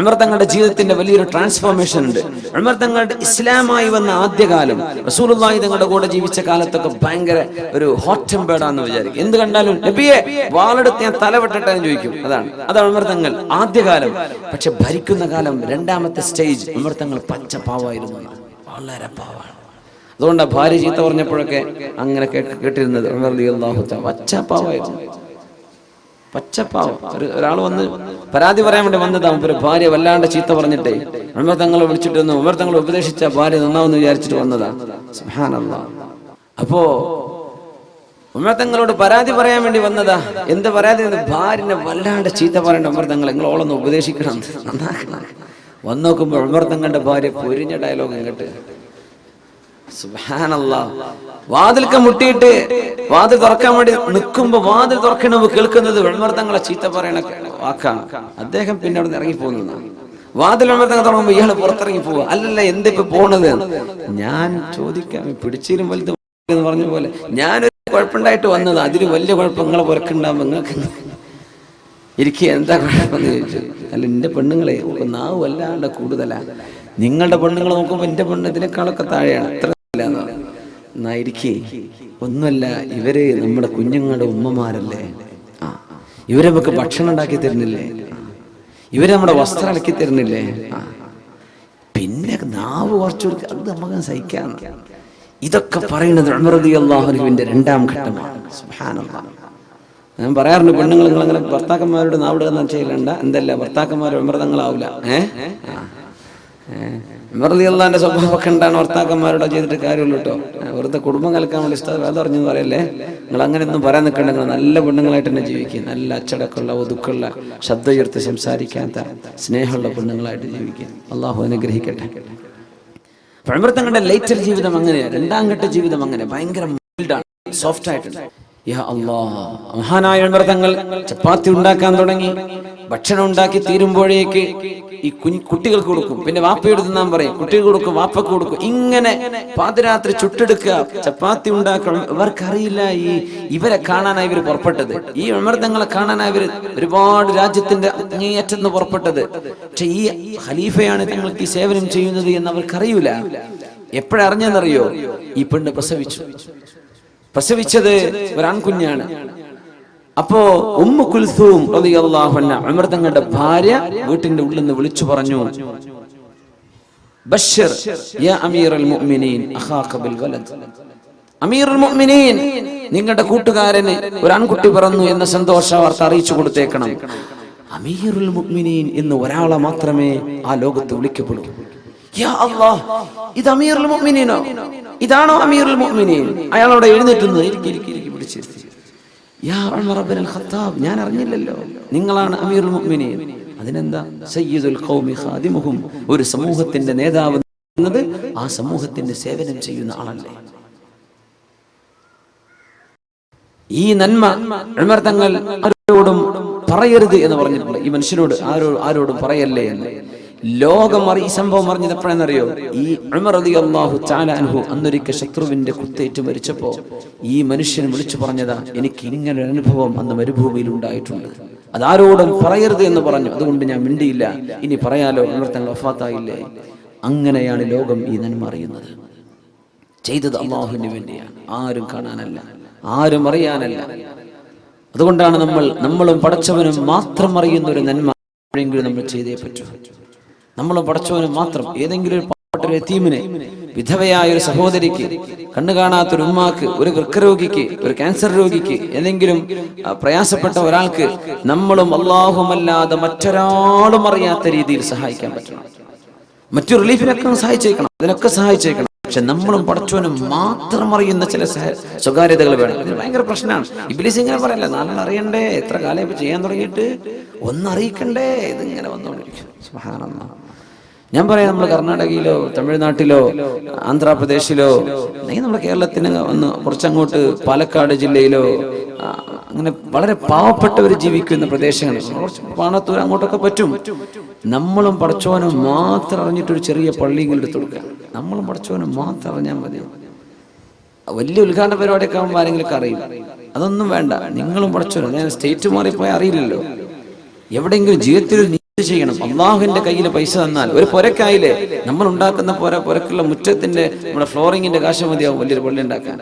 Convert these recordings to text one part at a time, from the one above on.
ഉമർ തങ്ങളുടെ ജീവിതത്തിന്റെ വലിയൊരു ട്രാൻസ്ഫോർമേഷൻ ഉണ്ട്. ഉമർ തങ്ങളുടെ ഇസ്ലാമായി വന്ന ആദ്യകാലം റസൂലുള്ളാഹി തങ്ങളുടെ കൂടെ ജീവിച്ച കാലത്തൊക്കെ ഭയങ്കര ഒരു ഹോട്ട് ടെമ്പേർഡാന്ന് വിചാരിക്കും. എന്ത് കണ്ടാലും നബിയെ വാളെടുത്ത് ഞാൻ തലവെട്ടട്ടെ ചോദിക്കും. അതാണ്. അതാണ് ഉമർ തങ്ങൾ ആദ്യകാലം. പക്ഷെ ഭരിക്കുന്ന കാലം രണ്ടാമത്തെ സ്റ്റേജ് ഉമർ തങ്ങൾ പച്ചപ്പാവായിരുന്നു വളരെ പാവാണ്. അതുകൊണ്ടാണ് ഭാര്യ ചീത്ത പറഞ്ഞപ്പോഴൊക്കെ അങ്ങനെ കേട്ടിരുന്നത് ഉമർ പാവായിരുന്നു തആല. പച്ചപ്പാവായിരുന്നു പച്ചപ്പാവം. ഒരു ഒരാൾ വന്ന് പരാതി പറയാൻ വേണ്ടി വന്നതാ. ഒരു ഭാര്യ വല്ലാണ്ട് ചീത്ത പറഞ്ഞിട്ടേ. ഉമർ തങ്ങളെ വിളിച്ചിട്ട് വന്നു. ഉമർ തങ്ങളെ ഉപദേശിച്ച ഭാര്യ നന്നാവെന്ന് വിചാരിച്ചിട്ട് വന്നതാ. അപ്പോ ഉമർ തങ്ങളോട് പരാതി പറയാൻ വേണ്ടി വന്നതാ. എന്ത് പരാതി? ഭാര്യനെ വല്ലാണ്ട് ചീത്ത പറയേണ്ട ഉമർ തങ്ങൾ നിങ്ങൾ ഓളൊന്ന് ഉപദേശിക്കണം. നന്നാക്കണം. വന്നോക്കുമ്പോൾ അമൃതങ്ങളുടെ ഭാര്യ പൊരിഞ്ഞ ഡയലോഗ് ഇങ്ങോട്ട്. സുബ്ഹാനല്ലാ. വാതിൽക്ക മുട്ടിയിട്ട് വാതിൽ തുറക്കാൻ വേണ്ടി നിൽക്കുമ്പോ വാതിൽ തുറക്കണമ്പ് കേൾക്കുന്നത് വെൺമർത്തങ്ങളെ ചീത്ത പറയണ വാക്കാണ്. അദ്ദേഹം പിന്നെ അവിടെ ഇറങ്ങി പോകുന്നു വാതിൽ വെൺമർത്തങ്ങൾ തുടങ്ങുമ്പോ ഇയാൾ പുറത്തിറങ്ങി പോവുക അല്ലല്ല എന്തിപ്പോ പോണത്? ഞാൻ ചോദിക്കാം പിടിച്ചീരും വലുത് എന്ന് പറഞ്ഞ പോലെ ഞാനൊരു കുഴപ്പമുണ്ടായിട്ട് വന്നത് അതിന് വലിയ കുഴപ്പം നിങ്ങളെ പുറക്കുണ്ടാവും നിങ്ങൾക്ക് ഇരിക്കുക എന്താ കുഴപ്പമെന്ന് ചോദിച്ചു. അല്ല എന്റെ പെണ്ണുങ്ങളെ നാവ് വല്ലാണ്ട് കൂടുതലാ. നിങ്ങളുടെ പെണ്ണുങ്ങൾ നോക്കുമ്പോൾ എന്റെ പെണ്ണ് ഇതിനേക്കാളൊക്കെ താഴെയാണ്. എന്നാ ഇരിക്കേ ഒന്നുമല്ല ഇവർ നമ്മുടെ കുഞ്ഞുങ്ങളുടെ ഉമ്മമാരല്ലേ? ആ ഇവരെ നമുക്ക് ഭക്ഷണം ഉണ്ടാക്കി തരുന്നില്ലേ. ഇവർ നമ്മുടെ വസ്ത്രം അലക്കി തരുന്നില്ലേ? ആ. പിന്നെ നാവ് കുറച്ചു അത് നമുക്ക് സഹിക്കാൻ ഇതൊക്കെ പറയുന്നത് അള്ളാഹുലുവിന്റെ രണ്ടാം ഘട്ടമാണ്. ഞാൻ പറയാറുണ്ട് പെണ്ണുങ്ങൾ നിങ്ങൾ അങ്ങനെ ഭർത്താക്കന്മാരോട് നാവിടുക ചെയ്യലണ്ട എന്തല്ല ഭർത്താക്കന്മാർ വിമൃതങ്ങളാവില്ല ഏഹ് അള്ളാന്റെ സ്വഭാവമൊക്കെ ഉണ്ടാണ് ഭർത്താക്കന്മാരോട് ചെയ്തിട്ട് കാര്യമുള്ളൂ കേട്ടോ. വെറുതെ കുടുംബം കലക്കാൻ വേണ്ടി ഇഷ്ടം വേദം പറഞ്ഞു പറയല്ലേ? നിങ്ങൾ അങ്ങനെ ഒന്നും പറയാൻ നിൽക്കണ്ട. നിങ്ങൾ നല്ല പെണ്ണുങ്ങളായിട്ട് തന്നെ ജീവിക്കുക. നല്ല അച്ചടക്കമുള്ള ഒതുക്കുള്ള ശബ്ദം ഉയർത്തി സംസാരിക്കാത്ത സ്നേഹമുള്ള പെണ്ണുങ്ങളായിട്ട് ജീവിക്കുക. അള്ളാഹു അനുഗ്രഹിക്കട്ടെ. പഴമൃത്തങ്ങളുടെ ലൈറ്റർ ജീവിതം അങ്ങനെയാണ് രണ്ടാം ഘട്ട ജീവിതം അങ്ങനെ ഭയങ്കര സോഫ്റ്റ് ആയിട്ടുണ്ട് മഹാനായ മൃതങ്ങൾ ചപ്പാത്തി ഉണ്ടാക്കാൻ തുടങ്ങി ഭക്ഷണം ഉണ്ടാക്കി തീരുമ്പോഴേക്ക് ഈ കുഞ്ഞു കുട്ടികൾക്ക് കൊടുക്കും. പിന്നെ വാപ്പയോട് തിന്നാൻ പറയും കുട്ടികൾ കൊടുക്കും വാപ്പക്ക് കൊടുക്കും. ഇങ്ങനെ പാതിരാത്രി ചുട്ടെടുക്കുക ചപ്പാത്തി ഉണ്ടാക്കണം. ഇവർക്കറിയില്ല ഈ ഇവരെ കാണാനായി ഇവർ പുറപ്പെട്ടത്. ഈ അമൃതങ്ങളെ കാണാനായി ഇവർ ഒരുപാട് രാജ്യത്തിന്റെ അങ്ങേയറ്റെന്ന് പുറപ്പെട്ടത്. പക്ഷെ ഈ ഖലീഫയാണ് തങ്ങൾക്ക് ഈ സേവനം ചെയ്യുന്നത് എന്ന് അവർക്കറിയൂല. എപ്പോഴറിഞ്ഞെന്നറിയോ ഈ പെണ്ണ് പ്രസവിച്ചു. പ്രസവിച്ചത് ഒരാൺകുഞ്ഞാണ്. അപ്പോ ഉമ്മു കുൽസൂം റളിയല്ലാഹു അൻഹ ഉമർ തങ്ങളുടെ ഭാര്യ വീട്ടിന്റെ ഉള്ളിൽ നിന്ന് വിളിച്ചു പറഞ്ഞു ബശ്ശിർ യാ അമീറുൽ മുഅ്മിനീൻ അഖാക ബിൽ വലദ് അമീറുൽ മുഅ്മിനീൻ നിങ്ങളുടെ കൂട്ടുകാരന് ഒരു ആൺകുട്ടി പിറന്നു എന്ന സന്തോഷ വാർത്ത അറിയിച്ചു കൊടുത്തേക്കണം അമീറുൽ മുഅ്മിനീൻ എന്ന് ഒരാളെ മാത്രമേ ആ ലോകത്ത് വിളിക്കപ്പെടൂ യാ അല്ലാഹ് ഇത് അമീറുൽ മുഅ്മിനീനോ ഇതാണോ അമീറുൽ മുഅ്മിനീൻ അയാളോട് എഴുന്നേറ്റുന്നത് ഇരിക്കി ഇരിക്കി പിടിച്ചിരുത്തി യാ ഉമർ ഇബ്നുൽ ഖത്താബ് ഞാൻ അറിഞ്ഞില്ലല്ലോ നിങ്ങളാണ് അമീറുൽ മുഅ്മിനീൻ. അതിനെന്താ? സയ്യിദുൽ ഖൗമി ഖാദിമുഹും ഒരു സമൂഹത്തിന്റെ നേതാവ് എന്നത് ആ സമൂഹത്തിന്റെ സേവനം ചെയ്യുന്ന ആളല്ലേ. ഈ നന്മ ഉമർ തങ്ങൾ ആരോടും പറയരുത് എന്ന് പറഞ്ഞിട്ടുണ്ട്. ഈ മനുഷ്യനോട് ആരോ ആരോടും പറയല്ലേ എന്ന്. ലോകം അറി ഈ സംഭവം അറിഞ്ഞത് എപ്പോഴെന്നറിയോ ഈ ഉമർ റളിയല്ലാഹു തആല അൻഹു അന്നൊരിക്കൽ ശത്രുവിന്റെ കുത്തേറ്റ് മരിച്ചപ്പോ ഈ മനുഷ്യൻ വിളിച്ചു പറഞ്ഞതാ എനിക്ക് ഇങ്ങനെ ഒരു അനുഭവം അന്ന് മരുഭൂമിയിൽ ഉണ്ടായിട്ടുണ്ട്. അതാരോടും പറയരുത് എന്ന് പറഞ്ഞു. അതുകൊണ്ട് ഞാൻ മിണ്ടിയില്ല. ഇനി പറയാലോ ഉമർ തങ്ങൾ വഫാത്തായില്ലേ? അങ്ങനെയാണ് ലോകം ഈ നന്മ അറിയുന്നത്. ചെയ്തത് അള്ളാഹുവിന് വേണ്ടിയാണ്. ആരും കാണാനല്ല. ആരും അറിയാനല്ല. അതുകൊണ്ടാണ് നമ്മൾ നമ്മളും പടച്ചവനും മാത്രം അറിയുന്ന ഒരു നന്മ എപ്പോഴെങ്കിലും നമ്മൾ ചെയ്തേ പറ്റൂ. നമ്മളും പഠിച്ചവന് മാത്രം ഏതെങ്കിലും ഒരു പാവപ്പെട്ട ഒരു എത്തീമിനെ വിധവയായ ഒരു സഹോദരിക്ക് കണ്ണു കാണാത്ത ഒരു ഉമ്മാക്ക് ഒരു വൃക്കരോഗിക്ക് ഒരു ക്യാൻസർ രോഗിക്ക് ഏതെങ്കിലും പ്രയാസപ്പെട്ട ഒരാൾക്ക് നമ്മളും അല്ലാഹുമല്ലാതെ മറ്റൊരാളും അറിയാത്ത രീതിയിൽ സഹായിക്കാൻ പറ്റണം. മറ്റു റിലീഫിനൊക്കെ സഹായിച്ചേക്കണം അതിനൊക്കെ സഹായിച്ചേക്കണം. പക്ഷെ നമ്മളും പഠിച്ചവനും മാത്രം അറിയുന്ന ചില സ്വകാര്യതകൾ വേണം. ഇത് ഭയങ്കര പ്രശ്നമാണ്. ഇബിലിസ് ഇങ്ങനെ പറയല്ല നാളെ അറിയണ്ടേ? എത്ര കാലം ഇപ്പൊ ചെയ്യാൻ തുടങ്ങിയിട്ട്? ഒന്നറിയിക്കണ്ടേ? ഇതിങ്ങനെ വന്നുകൊണ്ടിരിക്കും സുബ്ഹാനല്ലാഹ്. ഞാൻ പറയാം നമ്മൾ കർണാടകയിലോ തമിഴ്നാട്ടിലോ ആന്ധ്രാപ്രദേശിലോ അല്ലെങ്കിൽ നമ്മുടെ കേരളത്തിന് ഒന്ന് കുറച്ചങ്ങോട്ട് പാലക്കാട് ജില്ലയിലോ അങ്ങനെ വളരെ പാവപ്പെട്ടവർ ജീവിക്കുന്ന പ്രദേശങ്ങൾ കുറച്ച് പാണത്തൂർ അങ്ങോട്ടൊക്കെ പറ്റും. നമ്മളും പടച്ചോനും മാത്രം അറിഞ്ഞിട്ടൊരു ചെറിയ പള്ളിയെങ്കിലും എടുത്തു കൊടുക്കുക. നമ്മളും പടച്ചോനും മാത്രം അറിഞ്ഞാൽ മതി. വലിയ ഉദ്ഘാടന പരിപാടിയൊക്കെ ആകുമ്പോൾ ആരെങ്കിലും അറിയും. അതൊന്നും വേണ്ട. നിങ്ങളും പടച്ചോനും. സ്റ്റേറ്റ് മാറിപ്പോയാൽ അറിയില്ലല്ലോ. എവിടെയെങ്കിലും ജീവിതത്തിൽ ചെയ്യണം. അള്ളാഹുവിന്റെ കയ്യിൽ പൈസ തന്നാൽ ഒരു പുരക്കായില്ലേ നമ്മൾ ഉണ്ടാക്കുന്ന പുര പുരക്കുള്ള മുറ്റത്തിന്റെ നമ്മുടെ ഫ്ലോറിങ്ങിന്റെ കാശ് മതിയാവും വലിയൊരു പള്ളി ഉണ്ടാക്കാൻ.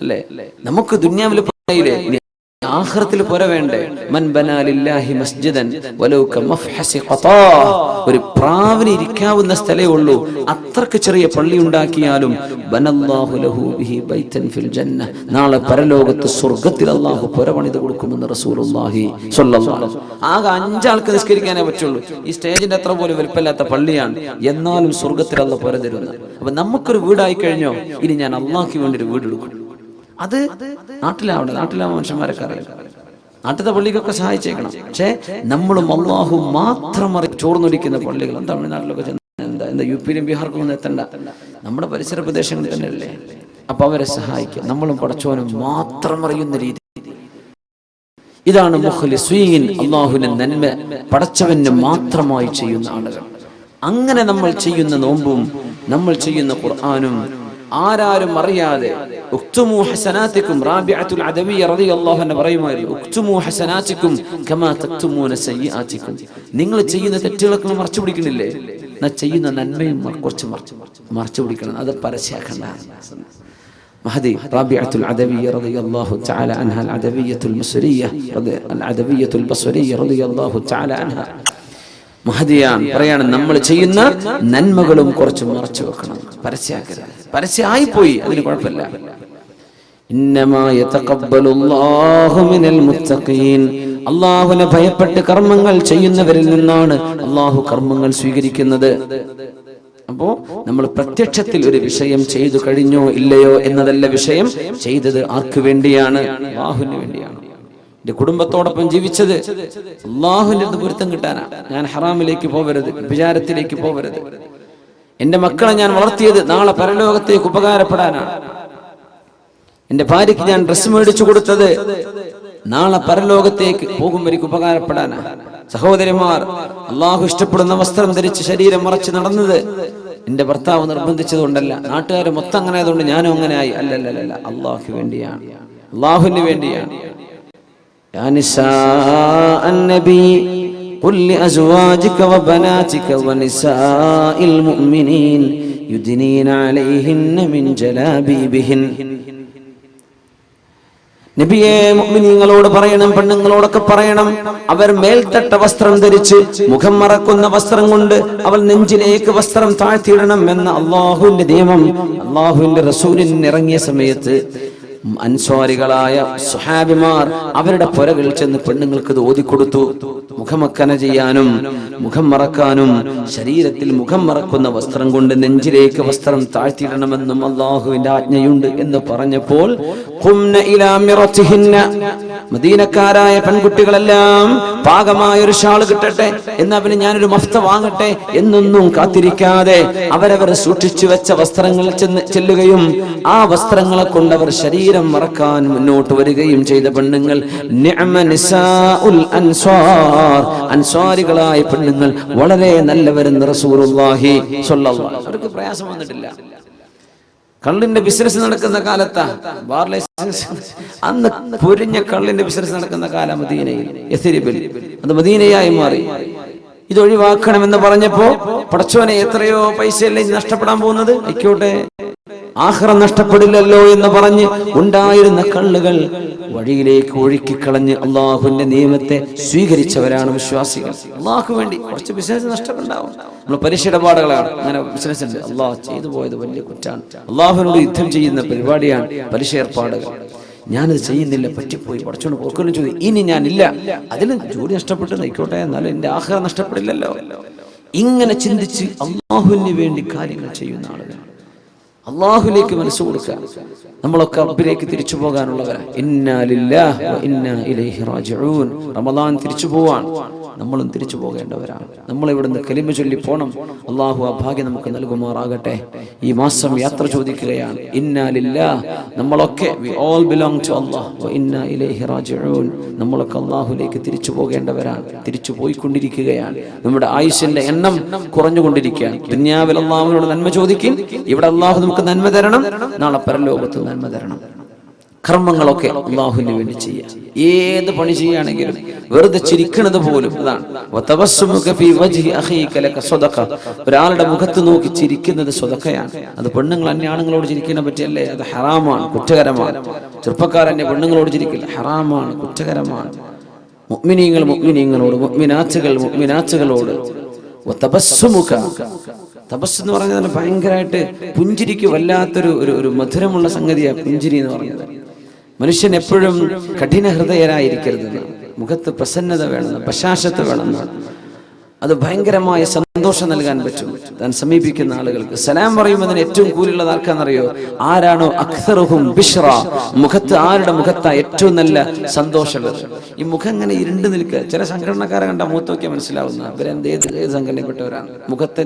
അല്ലേ? നമുക്ക് ദുന്യാവിൽ പുരയില്ലേ ഇനി ആഖിറത്തിൽ പുര വേണ്ടേ മൻ ബനാ ലില്ലാഹി മസ്ജിദൻ വലൗ മഫ്ഹസി ഖതാ ഒരു പ്രാവിന് ഇരിക്കാവുന്ന സ്ഥലേ ഉള്ളൂ. അത്രയ്ക്ക് ചെറിയ പള്ളി ഉണ്ടാക്കിയാലും നാളെ പരലോകത്ത് സ്വർഗത്തിൽ അല്ലാഹു പുര പണിത് കൊടുക്കുമെന്ന് വസല്ലം. ആകെ അഞ്ചാൾക്ക് നിസ്കരിക്കാനേ പറ്റുള്ളൂ. ഈ സ്റ്റേജിന്റെ അത്ര പോലും വലിപ്പമില്ലാത്ത പള്ളിയാണ് എന്നാലും സ്വർഗത്തിൽ അല്ല പുര തരുന്നത് അപ്പൊ നമുക്കൊരു വീടായി കഴിഞ്ഞോ? ഇനി ഞാൻ അള്ളാഹ്ക്ക് വേണ്ടി ഒരു വീട് എടുക്കും അത് നാട്ടിലാവണ്ട നാട്ടിലാവുന്ന മനുഷ്യന്മാരൊക്കെ അറിയാം. നാട്ടിലത്തെ പള്ളിക്കൊക്കെ സഹായിച്ചേക്കണം. പക്ഷേ നമ്മളും അള്ളാഹു മാത്രം അറി ചോർന്നൊലിക്കുന്ന പള്ളികൾ. തമിഴ്നാട്ടിലൊക്കെ ചെന്ന് എന്താ എന്താ യു പിയിലും ബീഹാർക്കും ഒന്നും എത്തണ്ട. നമ്മുടെ പരിസര പ്രദേശങ്ങളിൽ തന്നെയല്ലേ? അപ്പൊ അവരെ സഹായിക്കുക നമ്മളും പടച്ചോനും മാത്രം അറിയുന്ന രീതി. ഇതാണ് മുഖ്ലിസ്വീൻ നന്മ പടച്ചവന് മാത്രമായി ചെയ്യുന്ന ആളുകൾ. അങ്ങനെ നമ്മൾ ചെയ്യുന്ന നോമ്പും നമ്മൾ ചെയ്യുന്ന ഖുർആാനും ആരാരും അറിയാതെ ഉക്തുമു ഹസനാത്തിക്കും റാബിഅത്തുൽ അദവിയ റളിയല്ലാഹു അൻഹ പറയുമായിരുന്നു ഉക്തുമു ഹസനാത്തിക്കും കമാ തക്തുമൂന സയ്യിആത്തിക്കും നിങ്ങൾ ചെയ്യുന്ന തെറ്റുകളൊക്കെ മറച്ചു പിടിക്കണില്ലേ എന്നാ ചെയ്യുന്ന നന്മയും മ- കുറച്ച് മറച്ചു മറച്ചു പിടിക്കണം അത് പരസ്യാക്കണ്ട مهدي رابعة العدوية رضي الله تعالى عنها العدوية المصرية رضي العدوية البصرية رضي الله تعالى عنها മഹദിയാണ് പറയാണ് നമ്മൾ ചെയ്യുന്ന നന്മകളും കുറച്ച് മറച്ചു വെക്കണം പരസ്യാക്കരുത് പരസ്യമായി പോയി അതിന് കുഴപ്പമില്ല അള്ളാഹുവിനെ ഭയപ്പെട്ട് കർമ്മങ്ങൾ ചെയ്യുന്നവരിൽ നിന്നാണ് അള്ളാഹു കർമ്മങ്ങൾ സ്വീകരിക്കുന്നത്. അപ്പോ നമ്മൾ പ്രത്യക്ഷത്തിൽ ഒരു വിഷയം ചെയ്തു കഴിഞ്ഞോ ഇല്ലയോ എന്നതല്ല വിഷയം. ചെയ്തത് ആർക്ക് വേണ്ടിയാണ്? അള്ളാഹുവിന് വേണ്ടിയാണ്. എന്റെ കുടുംബത്തോടൊപ്പം ജീവിച്ചത് അള്ളാഹുവിന്റെ പൊരുത്തം കിട്ടാനാ. ഞാൻ ഹറാമിലേക്ക് പോവരുത് വിചാരത്തിലേക്ക് പോവരുത്. എന്റെ മക്കളെ ഞാൻ വളർത്തിയത് നാളെ പരലോകത്തേക്ക് ഉപകാരപ്പെടാനാണ്. എന്റെ ഭാര്യയ്ക്ക് ഞാൻ ഡ്രസ്സ് മേടിച്ചു കൊടുത്തത് നാളെ പരലോകത്തേക്ക് പോകുമ്പോഴേക്ക് ഉപകാരപ്പെടാനാ സഹോദരിമാർ അള്ളാഹു ഇഷ്ടപ്പെടുന്ന വസ്ത്രം ധരിച്ച് ശരീരം മറച്ച് നടന്നത് എന്റെ ഭർത്താവ് നിർബന്ധിച്ചതുകൊണ്ടല്ല നാട്ടുകാർ മൊത്തം അങ്ങനെ ആയതുകൊണ്ട് ഞാനും അങ്ങനെ ആയി അല്ലല്ലല്ല അള്ളാഹു വേണ്ടിയാണ് അള്ളാഹുവിന് വേണ്ടിയാണ് يا نساء النبي قل لأزواجك وبناتك ونساء المؤمنين يدنين عليهن من جلابيبهن നബിയെ മുഅ്മിനീങ്ങളോട് പറയണം പെണ്ണുങ്ങളോടൊക്കെ പറയണം. അവർ മേൽത്തട്ട വസ്ത്രം ധരിച്ച് മുഖം മറക്കുന്ന വസ്ത്രം കൊണ്ട് അവൾ നെഞ്ചിലേക്ക് വസ്ത്രം താഴ്ത്തിയിടണം എന്ന അള്ളാഹുവിന്റെ നിയമം അള്ളാഹുവിന്റെ റസൂലിന് ഇറങ്ങിയ സമയത്ത് അൻസ്വാരികളായ സുഹാബിമാർ അവരുടെ പുരകൾ ചെന്ന് പെണ്ണുങ്ങൾക്ക് ഇത് ഓതിക്കൊടുത്തു മുഖമക്കന ചെയ്യാനും മുഖം മറക്കാനും ശരീരത്തിൽ മുഖം മറക്കുന്ന വസ്ത്രം കൊണ്ട് നെഞ്ചിലേക്ക് വസ്ത്രം താഴ്ത്തിയിടണമെന്നും അള്ളാഹുവിന്റെ ആജ്ഞയുണ്ട് എന്ന് പറഞ്ഞപ്പോൾ. മദീനക്കാരായ പെൺകുട്ടികളെല്ലാം പാകമായ ഒരു ഷാൾ കിട്ടട്ടെ എന്ന് അവന് ഞാനൊരു മഫ്ത വാങ്ങട്ടെ എന്നൊന്നും കാത്തിരിക്കാതെ അവരവർ സൂക്ഷിച്ചു വെച്ച വസ്ത്രങ്ങൾ ചെല്ലുകയും ആ വസ്ത്രങ്ങളെ കൊണ്ടവർ ശരീരം മറക്കാൻ മുന്നോട്ട് വരികയും ചെയ്ത പെണ്ണുങ്ങൾ അൻസ്വാരികളായ പെണ്ണുങ്ങൾ വളരെ നല്ലവരെന്ന് വസല്ലം. അവർക്ക് പ്രയാസം വന്നിട്ടില്ല കള്ളിന്റെ ബിസിനസ് നടക്കുന്ന കാലത്താ. ബാർ ലൈസൻസ് അന്ന് പൊരിഞ്ഞ കള്ളിന്റെ ബിസിനസ് നടക്കുന്ന കാലം മദീനയിൽ. അത് മദീനയായി മാറി. ഇതൊഴിവാക്കണമെന്ന് പറഞ്ഞപ്പോ പടച്ചോനെ എത്രയോ പൈസയല്ലേ നഷ്ടപ്പെടാൻ പോകുന്നത്? ആയിക്കോട്ടെ. ആഹ്റം നഷ്ടപ്പെടില്ലല്ലോ എന്ന് പറഞ്ഞ് ഉണ്ടായിരുന്ന കള്ളുകൾ വഴിയിലേക്ക് ഒഴുക്കിക്കളഞ്ഞ് അള്ളാഹുവിന്റെ നിയമത്തെ സ്വീകരിച്ചവരാണ് വിശ്വാസികൾ. അള്ളാഹു വേണ്ടി കുറച്ച് ബിസിനസ് നഷ്ടമുണ്ടാവും നമ്മൾ പലിശ ഇടപാടുകളാണ്. അങ്ങനെ ബിസിനസ് ഉണ്ട്. അള്ളാഹ് ചെയ്തു പോയത് വലിയ കുറ്റാണ്. അള്ളാഹുവിനോട് യുദ്ധം ചെയ്യുന്ന പരിപാടിയാണ് പലിശ ഏർപ്പാടുകൾ. ഞാനത് ചെയ്യുന്നില്ല പറ്റിപ്പോയി പഠിച്ചോണ്ട് പോക്കലും ചോദി ഇനി ഞാനില്ല. അതിന് ജോലി നഷ്ടപ്പെട്ട് നയിക്കോട്ടെ എന്നാലും എന്റെ ആഹാരം നഷ്ടപ്പെടില്ലല്ലോ. ഇങ്ങനെ ചിന്തിച്ച് അള്ളാഹുവിന് വേണ്ടി കാര്യങ്ങൾ ചെയ്യുന്ന ആളുകൾ അള്ളാഹുലേക്ക് മനസ്സ് കൊടുക്കുക. നമ്മളൊക്കെ അബ്ബിലേക്ക് തിരിച്ചു പോകാനുള്ളവരാ. ഇന്നാ ലില്ലാഹ് വ ഇന്നാ ഇലൈഹി റാജിഊൻ. റമദാൻ തിരിച്ചു പോവാൻ. നമ്മളും തിരിച്ചു പോകേണ്ടവരാണ് നമ്മൾ ഇവിടുന്ന് കലിമ ചൊല്ലി പോണം. അള്ളാഹു ആ ഭാഗ്യം നമുക്ക് നൽകുമാറാകട്ടെ. ഈ മാസം യാത്ര ചോദിക്കുകയാണ്. ഇന്നാലില്ല നമ്മളൊക്കെ വി ഓൾ ബിലോങ് ടു നമ്മളൊക്കെ അള്ളാഹുലേക്ക് തിരിച്ചു പോകേണ്ടവരാണ് തിരിച്ചു പോയിക്കൊണ്ടിരിക്കുകയാണ്. നമ്മുടെ ആയുഷിന്റെ എണ്ണം കുറഞ്ഞുകൊണ്ടിരിക്കുകയാണ്. ദുന്യാവിൽ അള്ളാഹുവിനോട് നന്മ ചോദിക്കും. ഇവിടെ അള്ളാഹു നമുക്ക് നന്മ തരണം. നാളെ പരലോകത്ത് നന്മ തരണം. കർമ്മങ്ങളൊക്കെ അള്ളാഹുവിന് വേണ്ടി ചെയ്യുക ഏത് പണി ചെയ്യുകയാണെങ്കിലും വെറുതെ ചിരിക്കണത് പോലും അതാണ്. ഒരാളുടെ മുഖത്ത് നോക്കി ചിരിക്കുന്നത് സ്വതക്കയാണ് അത് പെണ്ണുങ്ങൾ അന്യ ആണുങ്ങളോട് ചിരിക്കുന്ന പറ്റിയല്ലേ? അത് ഹറാമാണ് കുറ്റകരമാണ്. ചെറുപ്പക്കാരന്റെ പെണ്ണുങ്ങളോട് ചിരിക്കില്ല. ഹറാമാണ് കുറ്റകരമാണ്. മുഗ്മിനീങ്ങൾ മുഗ്മിനീങ്ങളോട് മുഗ്മിനാച്ചുകൾ മുഗ്മിനാച്ചുകളോട്. തപസ് എന്ന് പറഞ്ഞാൽ ഭയങ്കരമായിട്ട് പുഞ്ചിരിക്ക്. വല്ലാത്തൊരു ഒരു ഒരു മധുരമുള്ള സംഗതിയാണ് പുഞ്ചിരി എന്ന് പറഞ്ഞത്. മനുഷ്യൻ എപ്പോഴും കഠിന ഹൃദയരായിരിക്കരുതെന്ന് മുഖത്ത് പ്രസന്നത വേണമെന്ന് പ്രശാശത്ത് വേണമെന്നാണ് അത് ഭയങ്കരമായ സന്തോഷം നൽകാൻ പറ്റും. താൻ സമീപിക്കുന്ന ആളുകൾക്ക്. സലാം പറയുമ്പോൾ ഏറ്റവും കൂലുള്ളത് ആർക്കാണെന്നറിയോ? ആരാണോ അക്സറുഹും ബിഷ്റ മുഖത്ത് ആരുടെ മുഖത്താ ഏറ്റവും നല്ല സന്തോഷമുള്ളത്? ഈ മുഖം ഇങ്ങനെ ഇരുണ്ട് നിൽക്കുക. ചില സംഘടനക്കാരെ കണ്ട മുഖത്തൊക്കെ മനസ്സിലാവുന്ന ഇവരെന്ത് ഏത് ഏത് സംഘടനപ്പെട്ടവരാണ് മുഖത്ത്